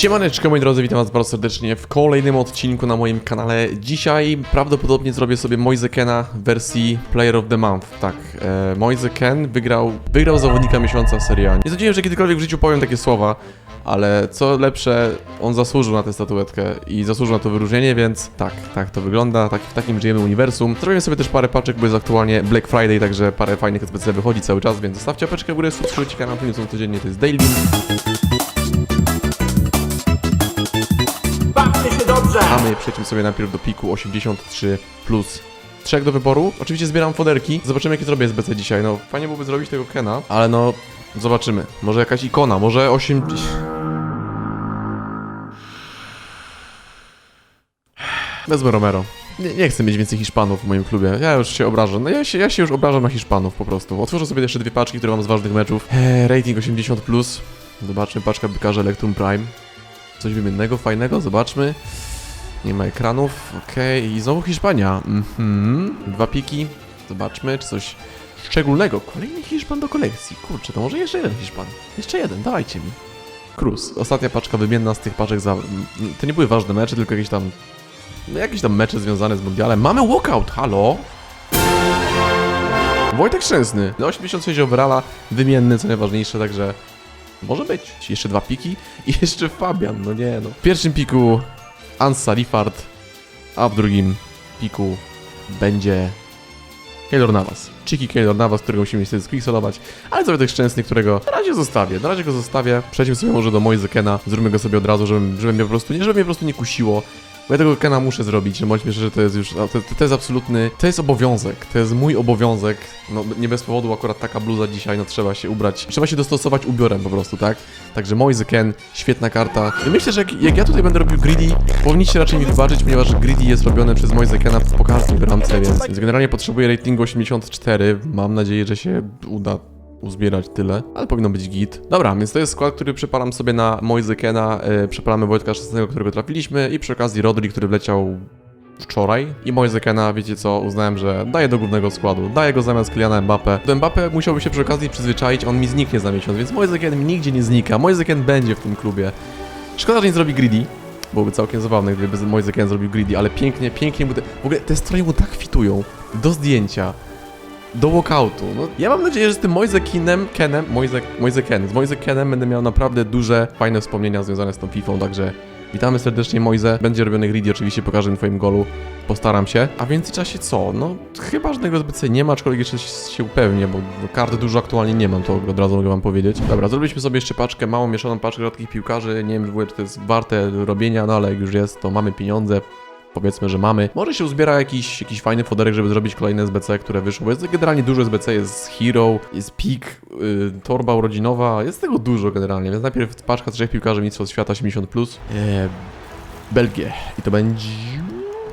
Siemaneczko moi drodzy, witam was bardzo serdecznie w kolejnym odcinku na moim kanale. Dzisiaj prawdopodobnie zrobię sobie Moise Kena w wersji Player of the Month. Tak, e, Moise Ken wygrał, wygrał zawodnika miesiąca w Serie A. Nie sądziłem, że kiedykolwiek w życiu powiem takie słowa, ale co lepsze, on zasłużył na tę statuetkę i zasłużył na to wyróżnienie, więc tak, tak to wygląda, tak, w takim żyjemy uniwersum. Zrobiłem sobie też parę paczek, bo jest aktualnie Black Friday, także parę fajnych SBC wychodzi cały czas, więc zostawcie apeczkę w górę, subskrybujcie kanał, filmy są codziennie, to jest Daily. A my przejdźmy sobie najpierw do piku 83 plus. Trzech do wyboru. Oczywiście zbieram foderki. Zobaczymy jakie zrobię SBC dzisiaj. No fajnie byłoby zrobić tego Kena, ale no zobaczymy. Może jakaś ikona, może 80. Wezmę Romero. Nie, nie chcę mieć więcej Hiszpanów w moim klubie. Ja już się obrażam. No ja się, ja się już obrażam na Hiszpanów po prostu. Otworzę sobie jeszcze dwie paczki, które mam z ważnych meczów. Eee, rating 80 plus. Zobaczmy, paczka bykarza Electrum Prime. Coś wymiennego, fajnego, zobaczmy. Nie ma ekranów, okej. I znowu Hiszpania. Mhm. Dwa piki. Zobaczmy, czy coś szczególnego. Kolejny Hiszpan do kolekcji. Kurczę, to może jeszcze jeden Hiszpan. Jeszcze jeden, dajcie mi. Cruz. Ostatnia paczka wymienna z tych paczek za... To nie były ważne mecze, tylko jakieś tam... No jakieś tam mecze związane z mundialem. Mamy walkout, halo? Wojtek Szczęsny. No 86 overalla, wymienny, co najważniejsze, także... Może być. Jeszcze dwa piki i jeszcze Fabian, no nie no. W pierwszym piku Ansa Rifard, a w drugim piku będzie Keylor Navas. Chiki Keylor Navas, którego musimy niestety squicksolować, ale tych szczęsny, którego na razie zostawię. Na razie go zostawię. Przejdźmy sobie może do Moise Kena. Zróbmy go sobie od razu, żeby, żeby mnie po prostu, nie żeby mnie po prostu nie kusiło. Bo ja tego Kena muszę zrobić, no bądźmy szczerzy, to jest już, to, to, to jest absolutny, to jest obowiązek, to jest mój obowiązek, no nie bez powodu akurat taka bluza dzisiaj, no trzeba się ubrać, trzeba się dostosować ubiorem po prostu, tak? Także Moise Ken, świetna karta. I myślę, że jak, jak ja tutaj będę robił greedy, powinniście raczej mi wybaczyć, ponieważ greedy jest robione przez Moise Kena po każdej bramce, więc, więc generalnie potrzebuję ratingu 84, mam nadzieję, że się uda uzbierać tyle, ale powinno być git. Dobra, więc to jest skład, który przepalam sobie na Moise Kena, yy, przepalamy Wojtka 16, którego trafiliśmy i przy okazji Rodri, który wleciał wczoraj i Moise Kena, wiecie co, uznałem, że daję do głównego składu, daję go zamiast Kyliana Mbappé. Do Mbappé musiałby się przy okazji przyzwyczaić, on mi zniknie za miesiąc, więc Moise Ken mi nigdzie nie znika, Moise Ken będzie w tym klubie. Szkoda, że nie zrobi greedy, Byłoby całkiem zabawne, gdyby Moise Ken zrobił greedy, ale pięknie, pięknie mu te... W ogóle te stroje mu tak fitują do zdjęcia do walkoutu. No, ja mam nadzieję, że z tym Moise Kenem, Kenem, Moise, Moise Ken, z Moise Kenem będę miał naprawdę duże, fajne wspomnienia związane z tą FIFA, także witamy serdecznie Moise. Będzie robiony greedy oczywiście po każdym twoim golu. Postaram się. A w międzyczasie co? No chyba żadnego zbyt nie ma, aczkolwiek jeszcze się upewnię, bo bo kart dużo aktualnie nie mam, to od razu mogę wam powiedzieć. Dobra, zrobiliśmy sobie jeszcze paczkę, małą mieszaną paczkę rzadkich piłkarzy. Nie wiem w ogóle, czy to jest warte robienia, no ale jak już jest, to mamy pieniądze. Powiedzmy, że mamy. Może się uzbiera jakiś, jakiś fajny foderek, żeby zrobić kolejne SBC, które wyszło. Bo jest generalnie dużo SBC, jest Hero, jest Peak, yy, torba urodzinowa, jest tego dużo generalnie. Więc najpierw paczka trzech piłkarzy Mistrzostw Świata 80+. Plus. Eee, Belgię. I to będzie...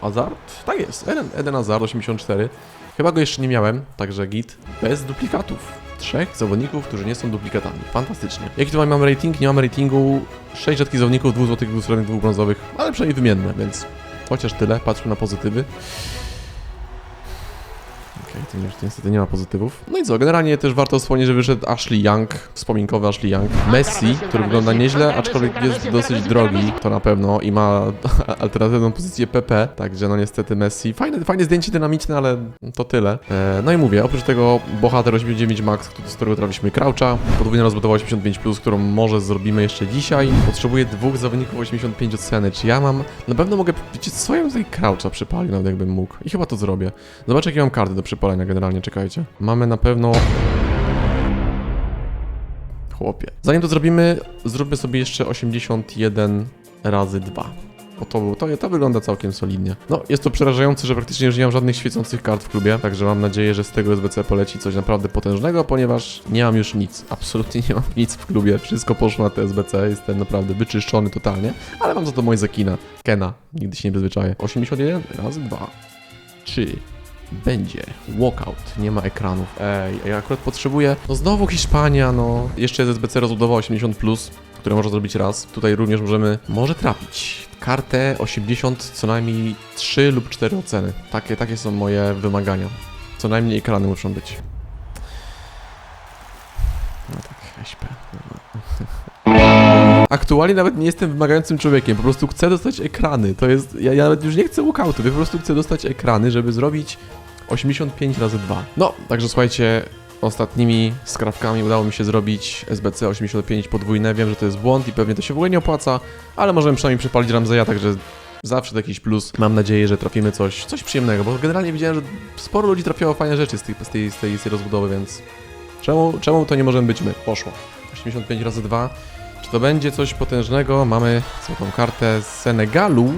Hazard? Tak jest, Eden, Eden Hazard 84. Chyba go jeszcze nie miałem, także git. Bez duplikatów. Trzech zawodników, którzy nie są duplikatami. Fantastycznie. Jaki tu mamy rating? Nie mamy ratingu. 6 rzadkich zawodników, dwóch złotych, dwóch srebrnych, dwóch brązowych, ale przynajmniej wymienne, więc chociaż tyle. Patrzmy na pozytywy. Już niestety nie ma pozytywów. No i co, generalnie też warto wspomnieć, że wyszedł Ashley Young, wspominkowy Ashley Young. Messi, który wygląda nieźle, aczkolwiek jest dosyć drogi, to na pewno, i ma alternatywną pozycję PP, także no niestety Messi. Fajne, fajne zdjęcie dynamiczne, ale to tyle. E, no i mówię, oprócz tego bohater 89 Max, z którego trafiliśmy Croucha, podwójna rozbudowa 85+, plus, którą może zrobimy jeszcze dzisiaj. Potrzebuję dwóch zawodników 85 oceny, czy ja mam... Na pewno mogę... Wiecie co, ja bym tutaj Croucha przypalił, nawet jakbym mógł. I chyba to zrobię. Zobaczę, jakie mam karty do przypalenia generalnie, czekajcie. Mamy na pewno... Chłopie. Zanim to zrobimy, zróbmy sobie jeszcze 81 razy 2. Bo to, to, to wygląda całkiem solidnie. No, jest to przerażające, że praktycznie już nie mam żadnych świecących kart w klubie, także mam nadzieję, że z tego SBC poleci coś naprawdę potężnego, ponieważ nie mam już nic. Absolutnie nie mam nic w klubie. Wszystko poszło na te SBC, jestem naprawdę wyczyszczony totalnie, ale mam za to moje Kena. Kena, nigdy się nie przyzwyczaję. 81 razy 2. 3 będzie walkout, nie ma ekranów. Ej, ja akurat potrzebuję. No znowu Hiszpania, no. Jeszcze jest SBC rozbudowa 80, które można zrobić raz. Tutaj również możemy, może trafić. Kartę 80, co najmniej 3 lub 4 oceny. Takie, takie są moje wymagania. Co najmniej ekrany muszą być. No tak, SP. Aktualnie nawet nie jestem wymagającym człowiekiem, po prostu chcę dostać ekrany. To jest. Ja, ja nawet już nie chcę walkoutu, ja po prostu chcę dostać ekrany, żeby zrobić 85 razy 2. No, także słuchajcie, ostatnimi skrawkami udało mi się zrobić SBC 85 podwójne. Wiem, że to jest błąd i pewnie to się w ogóle nie opłaca, ale możemy przynajmniej przepalić Ramzeja, także zawsze jakiś plus. Mam nadzieję, że trafimy coś, coś przyjemnego, bo generalnie widziałem, że sporo ludzi trafiało fajne rzeczy z tej, z tej, z tej, z tej rozbudowy, więc czemu, czemu to nie możemy być my? Poszło. 85 razy 2. Czy to będzie coś potężnego? Mamy złotą kartę z Senegalu.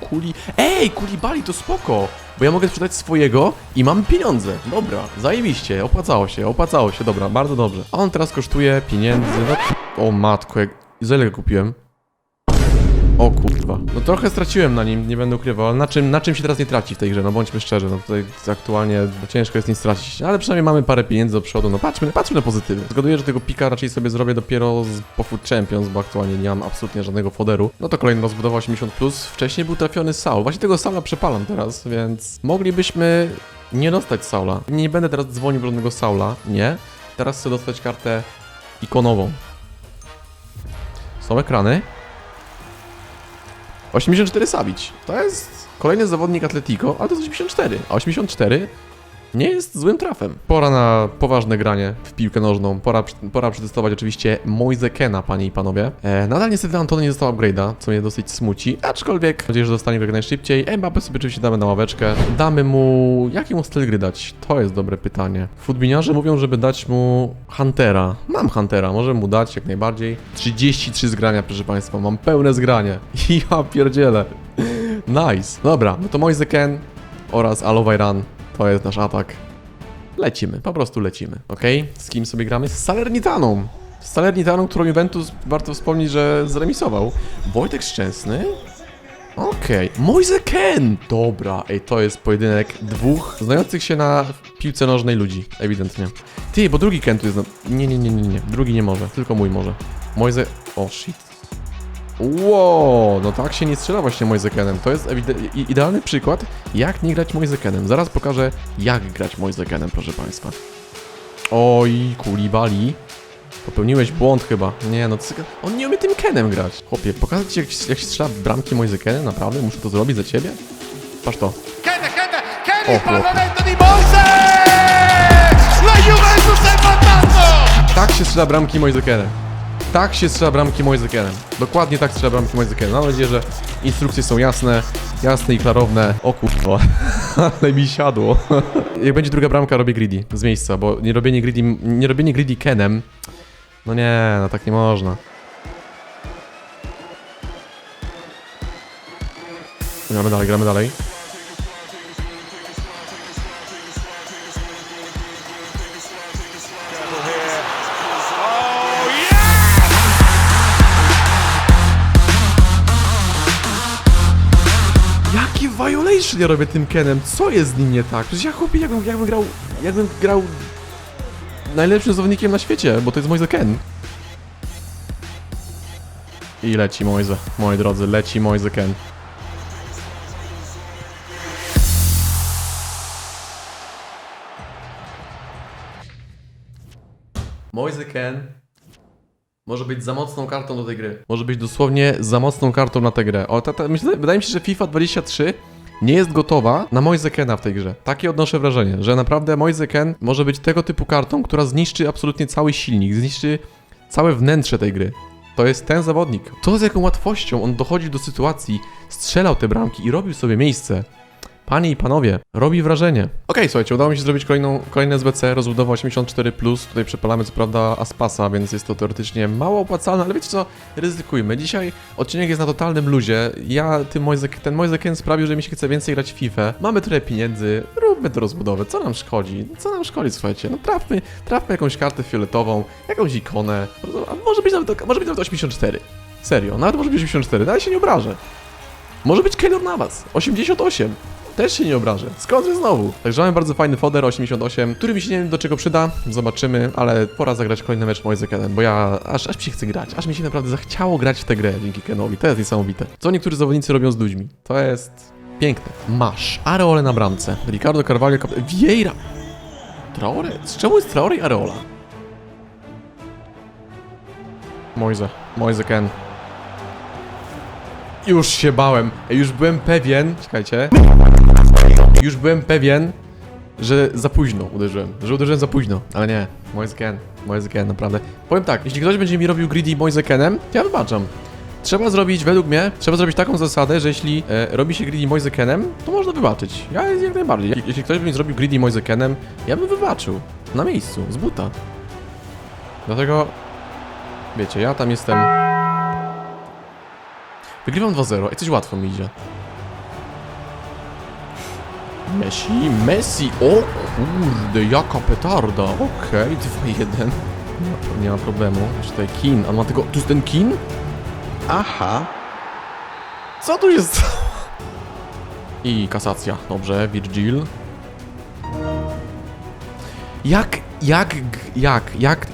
Kuli. Ej, Kulibali to spoko! Bo ja mogę sprzedać swojego i mam pieniądze. Dobra, zajebiście, opłacało się, opłacało się, dobra, bardzo dobrze. A on teraz kosztuje pieniędzy. No, o matko, jak... za ile kupiłem? O kurwa. No trochę straciłem na nim, nie będę ukrywał, ale na czym, na czym się teraz nie traci w tej grze? No bądźmy szczerzy, no tutaj aktualnie ciężko jest nic stracić, ale przynajmniej mamy parę pieniędzy do przodu, no patrzmy, patrzmy na pozytywy. Zgaduję, że tego pika raczej sobie zrobię dopiero z Pofut Champions, bo aktualnie nie mam absolutnie żadnego foderu. No to kolejna rozbudowa 80+, plus. wcześniej był trafiony Saul, właśnie tego Saula przepalam teraz, więc moglibyśmy nie dostać Saula. Nie będę teraz dzwonił do żadnego Saula, nie. Teraz chcę dostać kartę ikonową. Są ekrany. 84 Savic. To jest kolejny zawodnik Atletico, ale to jest 84. A 84 nie jest złym trafem. Pora na poważne granie w piłkę nożną. Pora, pora przetestować oczywiście Moise Kena, panie i panowie. E, nadal niestety Antony nie dostał upgrade'a, co mnie dosyć smuci, aczkolwiek mam nadzieję, że dostanie go jak najszybciej. Mbappé sobie oczywiście damy na ławeczkę. Damy mu... Jaki mu styl gry dać? To jest dobre pytanie. Futbiniarze mówią, żeby dać mu Huntera. Mam Huntera, możemy mu dać jak najbardziej. 33 zgrania, proszę państwa, mam pełne zgranie. Ja pierdzielę. Nice. Dobra, no to Moise Ken oraz Alowajran to jest nasz atak. Lecimy, po prostu lecimy, ok? Z kim sobie gramy? Z Salernitaną. Z Salernitaną, którą Juventus, warto wspomnieć, że zremisował. Wojtek Szczęsny? Okej, Moise Ken! Dobra, ej, to jest pojedynek dwóch znających się na piłce nożnej ludzi, ewidentnie. Ty, bo drugi Ken tu jest... Nie, nie, nie, nie, nie, drugi nie może, tylko mój może. Moise... O, shit. Wow, no tak się nie strzela właśnie Moisekenem. To jest idealny przykład, jak nie grać Moisekenem. Zaraz pokażę, jak grać Moisekenem, proszę Państwa. Oj, Kulibali. Popełniłeś błąd chyba. Nie, no cyka... On nie umie tym Kenem grać. Chłopie, pokazać ci, jak, jak się strzela bramki Moisekenem? Naprawdę? Muszę to zrobić za ciebie? Patrz to. Chiede Oh, il pallonetto di Moise! La Juventus è vantaggio! Tak się strzela bramki Moisekenem. Tak się strzela bramki Moisekenem. Dokładnie tak strzela bramki Moisekenem. Mam nadzieję, że instrukcje są jasne, jasne i klarowne. O kurwa, ale mi siadło. Jak będzie druga bramka, robię greedy z miejsca, bo nie robienie greedy, nie robienie greedy Kenem, no nie, no tak nie można. Gramy dalej, gramy dalej. Ja robię tym Kenem? Co jest z nim nie tak? Przecież ja chłopie, jakbym, jakbym grał... Jakbym grał... Najlepszym zawodnikiem na świecie, bo to jest Moise Ken. I leci Moise, moi drodzy, leci Moise Ken. Moise Ken może być za mocną kartą do tej gry. Może być dosłownie za mocną kartą na tę grę. O, ta, ta, myślę, wydaje mi się, że FIFA 23 nie jest gotowa na Moise Kena w tej grze. Takie odnoszę wrażenie, że naprawdę Moise Ken może być tego typu kartą, która zniszczy absolutnie cały silnik, zniszczy całe wnętrze tej gry. To jest ten zawodnik. To z jaką łatwością on dochodził do sytuacji, strzelał te bramki i robił sobie miejsce. Panie i panowie, robi wrażenie. Okej, słuchajcie, udało mi się zrobić kolejną, kolejne SBC, rozbudowa 84+, tutaj przepalamy co prawda Aspasa, więc jest to teoretycznie mało opłacalne, ale wiecie co, ryzykujmy. Dzisiaj odcinek jest na totalnym luzie, ja, tym Moise, ten Moise Ken sprawił, że mi się chce więcej grać w FIFA, mamy tyle pieniędzy, róbmy tę rozbudowę, co nam szkodzi? Co nam szkodzi, słuchajcie, no trafmy, trafmy jakąś kartę fioletową, jakąś ikonę, a może być nawet, może być nawet 84. Serio, nawet może być 84, nawet się nie obrażę. Może być Keylor Navas, 88. Też się nie obrażę. Skąd znowu? Także mamy bardzo fajny foder 88, który mi się nie wiem do czego przyda. Zobaczymy, ale pora zagrać kolejny mecz Moise bo ja aż, aż mi się chce grać. Aż mi się naprawdę zachciało grać w tę grę dzięki Kenowi. To jest niesamowite. Co niektórzy zawodnicy robią z ludźmi. To jest piękne. Masz. Areole na bramce. Ricardo Carvalho, kap... Vieira. Traore? Z czemu jest Traore i Areola? Moise. Moise Ken. Już się bałem. Już byłem pewien. Czekajcie. Już byłem pewien, że za późno uderzyłem. Że uderzyłem za późno. Ale nie. Moise Ken. Moise Ken, naprawdę. Powiem tak, jeśli ktoś będzie mi robił greedy Moise Kenem, to ja wybaczam. Trzeba zrobić, według mnie, trzeba zrobić taką zasadę, że jeśli e, robi się greedy Moise Kenem, to można wybaczyć. Ja jak najbardziej. Je- Jeśli ktoś by mi zrobił greedy Moise Kenem, ja bym wybaczył. Na miejscu, z buta. Dlatego, wiecie, ja tam jestem... Wygrywam 2-0 i coś łatwo mi idzie. Messi, Messi, o kurde, jaka petarda, okej, 2-1. Nie, ma- nie ma problemu. Tutaj Kin, a ma tylko, tu jest ten Kin? Aha. Co tu jest? I kasacja, dobrze, Virgil. Jak, jak, jak, jak,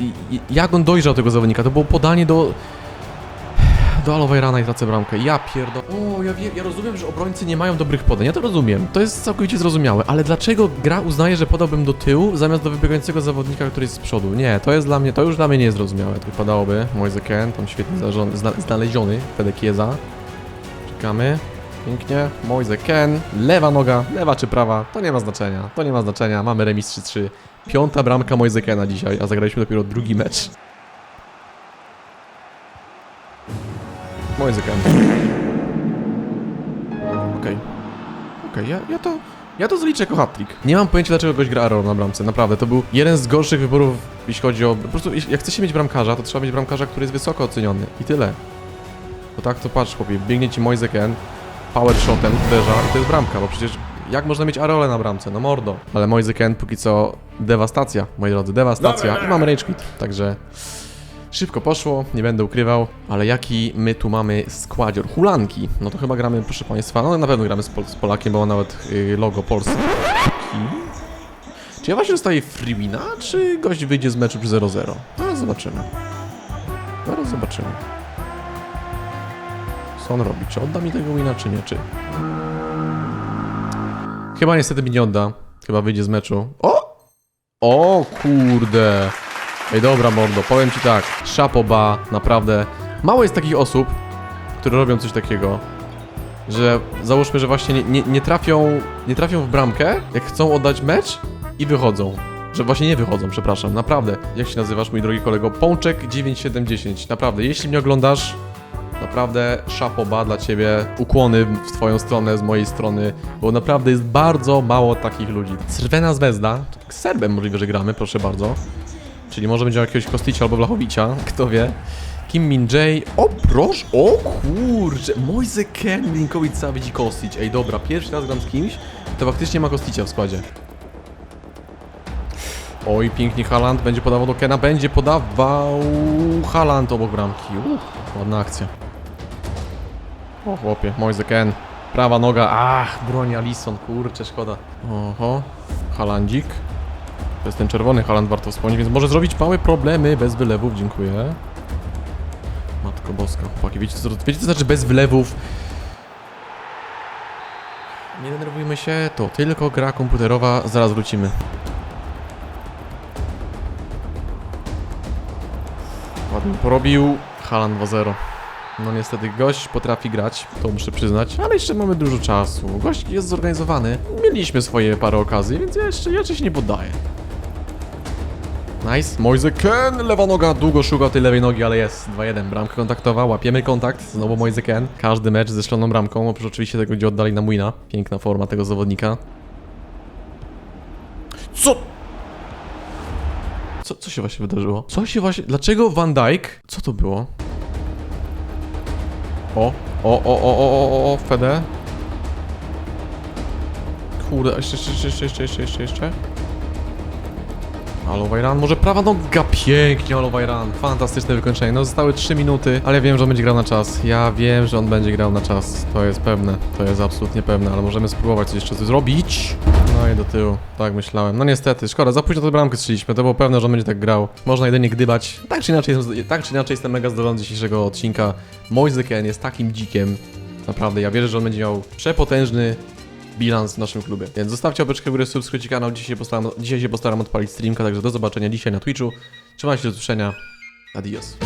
jak on dojrzał tego zawodnika? To było podanie do... Do Alowejrana i tracę bramkę. Ja pierdolę. O, ja, wie, ja rozumiem, że obrońcy nie mają dobrych podań. Ja to rozumiem. To jest całkowicie zrozumiałe. Ale dlaczego gra uznaje, że podałbym do tyłu zamiast do wybiegającego zawodnika, który jest z przodu? Nie, to jest dla mnie, to już dla mnie nie jest zrozumiałe. Tu padałoby. Moise Ken, tam świetnie znaleziony, zna, znaleziony. Wtedy Kieza. Czekamy. Pięknie. Moise Ken. Lewa noga, lewa czy prawa, to nie ma znaczenia. To nie ma znaczenia. Mamy remis 3-3. Piąta bramka Moise Kena dzisiaj, a zagraliśmy dopiero drugi mecz. Moise Ken. Okej. Okej, ja, ja to... Ja to zliczę jako hat-trick. Nie mam pojęcia, dlaczego goś gra Aaron na bramce. Naprawdę, to był jeden z gorszych wyborów, jeśli chodzi o... Po prostu, jeśli- jak chce się mieć bramkarza, to trzeba mieć bramkarza, który jest wysoko oceniony. I tyle. Bo tak to patrz, chłopie, biegnie ci Moise Ken, power shotem uderza i to jest bramka, bo przecież jak można mieć Areolę na bramce? No mordo. Ale Moise Ken póki co dewastacja, moi drodzy, dewastacja i mamy rage quit, także szybko poszło, nie będę ukrywał, ale jaki my tu mamy składzior? Hulanki, no to chyba gramy, proszę Państwa, no na pewno gramy z, Pol z Polakiem, bo ma nawet y, logo Polski. Czy ja właśnie dostaję freewina, czy gość wyjdzie z meczu przy 0-0? Zaraz zobaczymy. Zaraz zobaczymy. Co on robi? Czy odda mi tego wina, czy nie? Czy... Chyba niestety mi nie odda. Chyba wyjdzie z meczu. O! O kurde! Ej, dobra mordo, powiem ci tak. Szapoba, naprawdę. Mało jest takich osób, które robią coś takiego, że załóżmy, że właśnie nie, nie, nie trafią nie trafią w bramkę, jak chcą oddać mecz i wychodzą. Że właśnie nie wychodzą, przepraszam, naprawdę. Jak się nazywasz, mój drogi kolego? Pączek 9710. Naprawdę, jeśli mnie oglądasz, Naprawdę szapoba dla ciebie, ukłony w twoją stronę, z mojej strony, bo naprawdę jest bardzo mało takich ludzi. Crvena Zvezda, tak Serbem możliwe, że gramy, proszę bardzo. Czyli może będzie jakiegoś Kosticia albo Vlachowicia, kto wie. Kim Min Jae, o proszę, o kurczę, Moise Ken, Milinkovic Savic i Kostic. Ej dobra, pierwszy raz gram z kimś, to faktycznie ma Kosticia w składzie. Oj, pięknie Haland będzie podawał do Kena, będzie podawał Haland obok bramki. Uff, ładna akcja. O chłopie, Moise Ken. Prawa noga, ach, broni Alisson, kurczę, szkoda. Oho, Halandzik. To jest ten czerwony Haland, warto wspomnieć, więc może zrobić małe problemy bez wylewów, dziękuję. Matko boska, chłopaki, wiecie co, wiecie co znaczy bez wylewów? Nie denerwujmy się, to tylko gra komputerowa, zaraz wrócimy. Ładnie porobił. Halan 2-0. No niestety gość potrafi grać, to muszę przyznać, ale jeszcze mamy dużo czasu. Gość jest zorganizowany. Mieliśmy swoje parę okazji, więc ja jeszcze, ja jeszcze się nie poddaję. Nice. Moise Ken, lewa noga, długo szuka tej lewej nogi, ale jest. 2-1. Bramka kontaktowa, łapiemy kontakt. Znowu Moise Ken. Każdy mecz ze szaloną bramką, oprócz oczywiście tego, gdzie oddali na Muina. Piękna forma tego zawodnika. Co? Co, co się właśnie wydarzyło? Co się właśnie... Dlaczego Van Dijk... Co to było? O, o, o, o, o, o, o, Fede. Kurde, jeszcze, jeszcze, jeszcze, jeszcze, jeszcze, jeszcze, jeszcze. Alowajran, może prawa noga, pięknie Alowajran, fantastyczne wykończenie, no zostały 3 minuty, ale wiem, że on będzie grał na czas, ja wiem, że on będzie grał na czas, to jest pewne, to jest absolutnie pewne, ale możemy spróbować coś jeszcze zrobić. No i do tyłu, tak myślałem, no niestety, szkoda, za późno tę bramkę strzeliśmy, to było pewne, że on będzie tak grał, można jedynie gdybać, tak czy inaczej, tak czy inaczej jestem mega zadowolony z dzisiejszego odcinka, Moise Ken jest takim dzikiem, naprawdę, ja wierzę, że on będzie miał przepotężny bilans w naszym klubie. Więc zostawcie opeczkę w górę, subskrybujcie kanał. Dzisiaj się, postaram, dzisiaj się postaram odpalić streamka, także do zobaczenia dzisiaj na Twitchu. Trzymajcie się do usłyszenia. Adios.